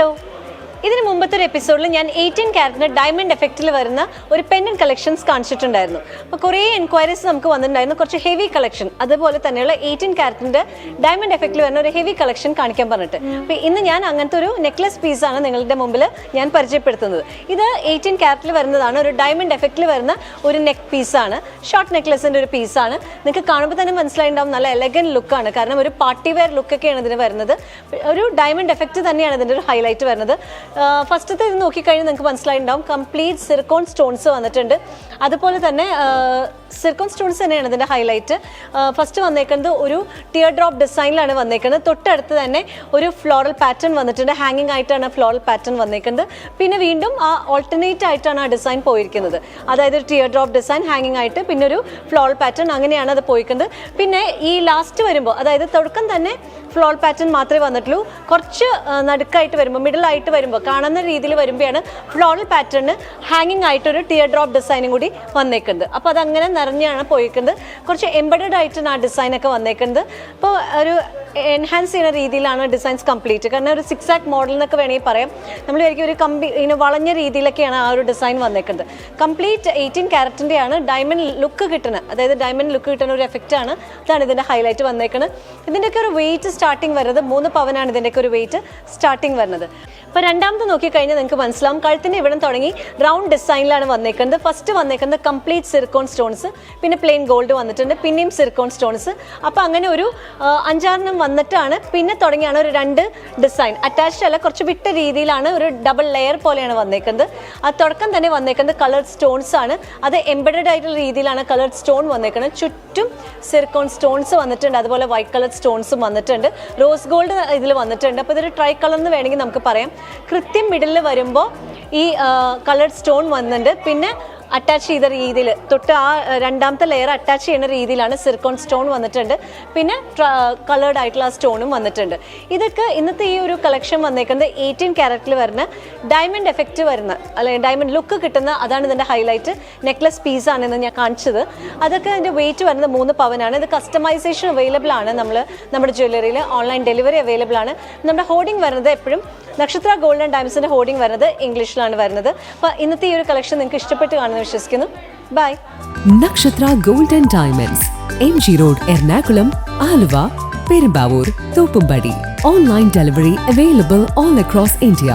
Hello. ഇതിന് മുമ്പത്തെ ഒരു എപ്പിസോഡിൽ ഞാൻ എയ്റ്റീൻ ക്യാരറ്റിന് ഡയമണ്ട് എഫക്റ്റിൽ വരുന്ന ഒരു പെൻഡൻ കളക്ഷൻസ് കാണിച്ചിട്ടുണ്ടായിരുന്നു. അപ്പോൾ കുറേ എൻക്വയറീസ് നമുക്ക് വന്നിട്ടുണ്ടായിരുന്നു. കുറച്ച് ഹെവി കളക്ഷൻ അതുപോലെ തന്നെയുള്ള എയ്റ്റീൻ ക്യാരറ്റിന്റെ ഡയമണ്ട് എഫക്റ്റിൽ വരുന്ന ഒരു ഹെവി കളക്ഷൻ കാണിക്കാൻ പറഞ്ഞിട്ട്. അപ്പോൾ ഇന്ന് ഞാൻ അങ്ങനത്തെ ഒരു നെക്ലസ് പീസാണ് നിങ്ങളുടെ മുമ്പിൽ ഞാൻ പരിചയപ്പെടുത്തുന്നത്. ഇത് എയ്റ്റീൻ ക്യാരറ്റിൽ വരുന്നതാണ്. ഒരു ഡയമണ്ട് എഫക്റ്റിൽ വരുന്ന ഒരു നെക്ക് പീസാണ് ഷോർട്ട് നെക്ലസിന്റെ ഒരു പീസാണ് നിങ്ങൾക്ക് കാണുമ്പോൾ തന്നെ മനസ്സിലായിട്ടുണ്ടാവും നല്ല എലഗൻ ലുക്കാണ് കാരണം ഒരു പാർട്ടി വെയർ ലുക്കൊക്കെയാണ് ഇതിന് വരുന്നത്. ഒരു ഡയമണ്ട് എഫക്റ്റ് തന്നെയാണ് ഇതിന്റെ ഒരു ഹൈലൈറ്റ് വരുന്നത്. ഫസ്റ്റത്തെ ഇത് നോക്കിക്കഴിഞ്ഞാൽ നിങ്ങൾക്ക് മനസ്സിലായിട്ടുണ്ടാവും. കംപ്ലീറ്റ് സിർക്കോൺ സ്റ്റോൺസ് വന്നിട്ടുണ്ട്. അതുപോലെ തന്നെ സിർക്കോൺ സ്റ്റോൺസ് തന്നെയാണ് ഇതിന്റെ ഹൈലൈറ്റ് ഫസ്റ്റ് വന്നേക്കുന്നത് ഒരു ടിയർ ഡ്രോപ്പ് ഡിസൈനിലാണ് വന്നേക്കുന്നത്. തൊട്ടടുത്ത് തന്നെ ഒരു ഫ്ലോറൽ പാറ്റേൺ വന്നിട്ടുണ്ട്. ഹാങ്ങിങ് ആയിട്ടാണ് ഫ്ലോറൽ പാറ്റേൺ വന്നേക്കുന്നത്. പിന്നെ വീണ്ടും ആ ഓൾട്ടർനേറ്റ് ആയിട്ടാണ് ആ ഡിസൈൻ പോയിരിക്കുന്നത്. അതായത് ഒരു ടിയർ ഡ്രോപ്പ് ഡിസൈൻ ഹാങ്ങിങ് ആയിട്ട് പിന്നെ ഒരു ഫ്ലോറൽ പാറ്റേൺ അങ്ങനെയാണ് അത് പോയിരിക്കുന്നത് പിന്നെ ഈ ലാസ്റ്റ് വരുമ്പോൾ അതായത് തുടക്കം തന്നെ ഫ്ലോറൽ പാറ്റേൺ മാത്രമേ വന്നിട്ടുള്ളൂ. കുറച്ച് നടുക്കായിട്ട് വരുമ്പോൾ മിഡിൽ ആയിട്ട് വരുമ്പോൾ കാണുന്ന രീതിയിൽ വരുമ്പോഴാണ് ഫ്ലോറൽ പാറ്റേണിന് ഹാങ്ങിങ് ആയിട്ടൊരു ടിയർ ഡ്രോപ്പ് ഡിസൈനും കൂടി വന്നേക്കുന്നത്. അപ്പോൾ അതങ്ങനെ നിറഞ്ഞാണ് പോയിക്കുന്നത്. കുറച്ച് എംബഡഡ് ആയിട്ടാണ് ആ ഡിസൈനൊക്കെ വന്നേക്കുന്നത്. അപ്പോൾ ഒരു എൻഹാൻസ് ചെയ്യുന്ന രീതിയിലാണ് ഡിസൈൻസ് കംപ്ലീറ്റ് കാരണം ഒരു സിക്സ് ആക്ട് മോഡൽ എന്നൊക്കെ വേണമെങ്കിൽ പറയാം. നമ്മൾ ശരിക്കും ഒരു കമ്പി ഇങ്ങനെ വളഞ്ഞ രീതിയിലൊക്കെയാണ് ആ ഒരു ഡിസൈൻ വന്നേക്കുന്നത്. കംപ്ലീറ്റ് എയ്റ്റീൻ ക്യാരറ്റിന്റെ ആണ് ഡയമണ്ട് ലുക്ക് കിട്ടുന്നത്. അതായത് ഡയമണ്ട് ലുക്ക് കിട്ടുന്ന ഒരു എഫക്റ്റ് ആണ്. അതാണ് ഇതിന്റെ ഹൈലൈറ്റ് വന്നേക്കുന്നത് ഇതിന്റെയൊക്കെ ഒരു വെയിറ്റ് സ്റ്റാർട്ടിങ് വരുന്നത് മൂന്ന് പവനാണ് ഇതിന്റെയൊക്കെ ഒരു വെയിറ്റ് സ്റ്റാർട്ടിങ് വരുന്നത്. അപ്പോൾ രണ്ടാമത് നോക്കിക്കഴിഞ്ഞാൽ നിങ്ങൾക്ക് മനസ്സിലാവും. കഴുത്തിന് ഇവിടെ തുടങ്ങി റൗണ്ട് ഡിസൈനിലാണ് വന്നേക്കുന്നത്. ഫസ്റ്റ് വന്നേക്കുന്നത് കംപ്ലീറ്റ് സിർക്കോൺ സ്റ്റോൺസ് പിന്നെ പ്ലെയിൻ ഗോൾഡ് വന്നിട്ടുണ്ട് പിന്നെയും സിർക്കോൺ സ്റ്റോൺസ് അപ്പോൾ അങ്ങനെ ഒരു അഞ്ചാറെണ്ണം വന്നിട്ടാണ് പിന്നെ തുടങ്ങിയാണ് ഒരു രണ്ട് ഡിസൈൻ അറ്റാച്ച്ഡ് അല്ല കുറച്ച് വിട്ട രീതിയിലാണ് ഒരു ഡബിൾ ലെയർ പോലെയാണ് വന്നേക്കുന്നത്. ആ തുടക്കം തന്നെ വന്നേക്കുന്നത് കളർഡ് സ്റ്റോൺസ് ആണ്. അത് എംബഡഡ് ആയിട്ടുള്ള രീതിയിലാണ് കളർഡ് സ്റ്റോൺ വന്നേക്കുന്നത്. ചുറ്റും സിർക്കോൺ സ്റ്റോൺസ് വന്നിട്ടുണ്ട്. അതുപോലെ വൈറ്റ് കളർ സ്റ്റോൺസും വന്നിട്ടുണ്ട്. റോസ് ഗോൾഡ് ഇതിൽ വന്നിട്ടുണ്ട്. അപ്പോൾ ഇതൊരു ട്രൈ കളർ എന്ന് വേണമെങ്കിൽ നമുക്ക് പറയാം. കൃത്യം മിഡിലിൽ വരുമ്പോൾ ഈ കളർഡ് സ്റ്റോൺ വന്നിട്ടുണ്ട് പിന്നെ അറ്റാച്ച് ചെയ്ത രീതിയിൽ തൊട്ട് ആ രണ്ടാമത്തെ ലെയർ അറ്റാച്ച് ചെയ്യുന്ന രീതിയിലാണ് സിർക്കോൺ സ്റ്റോൺ വന്നിട്ടുണ്ട്. പിന്നെ കളേർഡ് ആയിട്ടുള്ള സ്റ്റോണും വന്നിട്ടുണ്ട്. ഇതൊക്കെ ഇന്നത്തെ ഈ ഒരു കളക്ഷൻ വന്നേക്കുന്നത് എയ്റ്റീൻ ക്യാരറ്റിൽ വരുന്ന ഡയമണ്ട് എഫക്റ്റ് വരുന്ന അല്ലെങ്കിൽ ഡയമണ്ട് ലുക്ക് കിട്ടുന്ന അതാണ് ഇതിന്റെ ഹൈലൈറ്റ് നെക്ലസ് പീസാണ് ഇന്ന് ഞാൻ കാണിച്ചത്. അതൊക്കെ അതിന്റെ വെയിറ്റ് വരുന്നത് മൂന്ന് പവനാണ്. ഇത് കസ്റ്റമൈസേഷൻ അവൈലബിൾ ആണ് നമ്മൾ നമ്മുടെ ജ്വല്ലറിയിൽ ഓൺലൈൻ ഡെലിവറി അവൈലബിൾ ആണ്. നമ്മുടെ ഹോർഡിംഗ് വരുന്നത് എപ്പോഴും നക്ഷത്ര ഗോൾഡൻ ഡയമണ്ട്സിന്റെ ഹോർഡിംഗ് വരുന്നത് ഇംഗ്ലീഷിലാണ് വരുന്നത്. അപ്പോൾ ഇന്നത്തെ ഈ ഒരു കളക്ഷൻ നിങ്ങൾക്ക് ഇഷ്ടപ്പെട്ട് കാണുമെന്ന് വിശ്വസിക്കുന്നു. By Nakshatra golden diamonds M G road Ernakulam Aluva Perumbavoor Thoppumpady. Online delivery available all across India